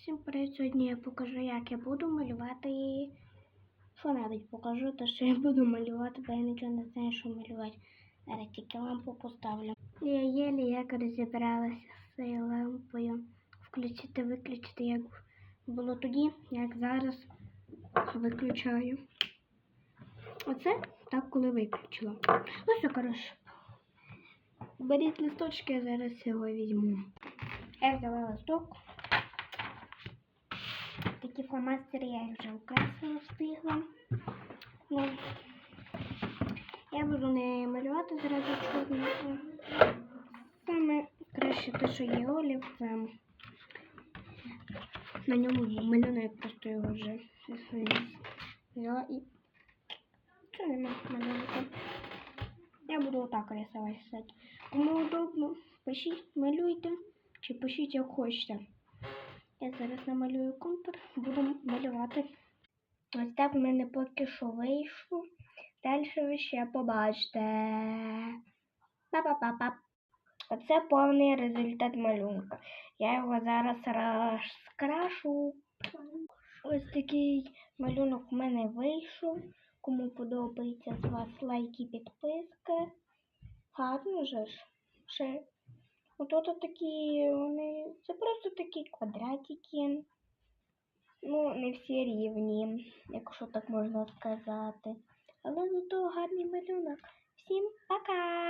Всім привіт! Сьогодні я покажу, як я буду малювати. Що навіть покажу, то що я буду малювати, бо я нічого не знаю, що малювати. Зараз тільки лампу поставлю. Я єлі як розібралася з цією лампою. Включити, виключити, як було тоді, як зараз виключаю. Оце так, коли виключила. Ну що, коротше. Беріть листочки, я зараз його візьму. Я взяла листок. Такі фломастери я вже украсила встигла. Ну, я буду не малювати зразу чорним. Саме краще те, що є олів, це на ньому малюнок просто його вже взяла і що нема малюнка. Я буду отак рисувати. кстати. Кому удобно, пишіть, малюйте, чи пишіть як хочете. Я зараз намалюю контур, буду малювати. Ось так в мене поки що вийшло. Далі ви ще побачите. Па-па-па-па. Оце повний результат малюнка. Я його зараз розкрашу. Ось такий малюнок в мене вийшов. Кому подобається з вас лайки, підписка. Гарно же ж. Ще Ото такі, вони, це просто такі квадратики. Ну, не всі рівні, якщо так можна сказати. Але зато гарний малюнок. Всім пока!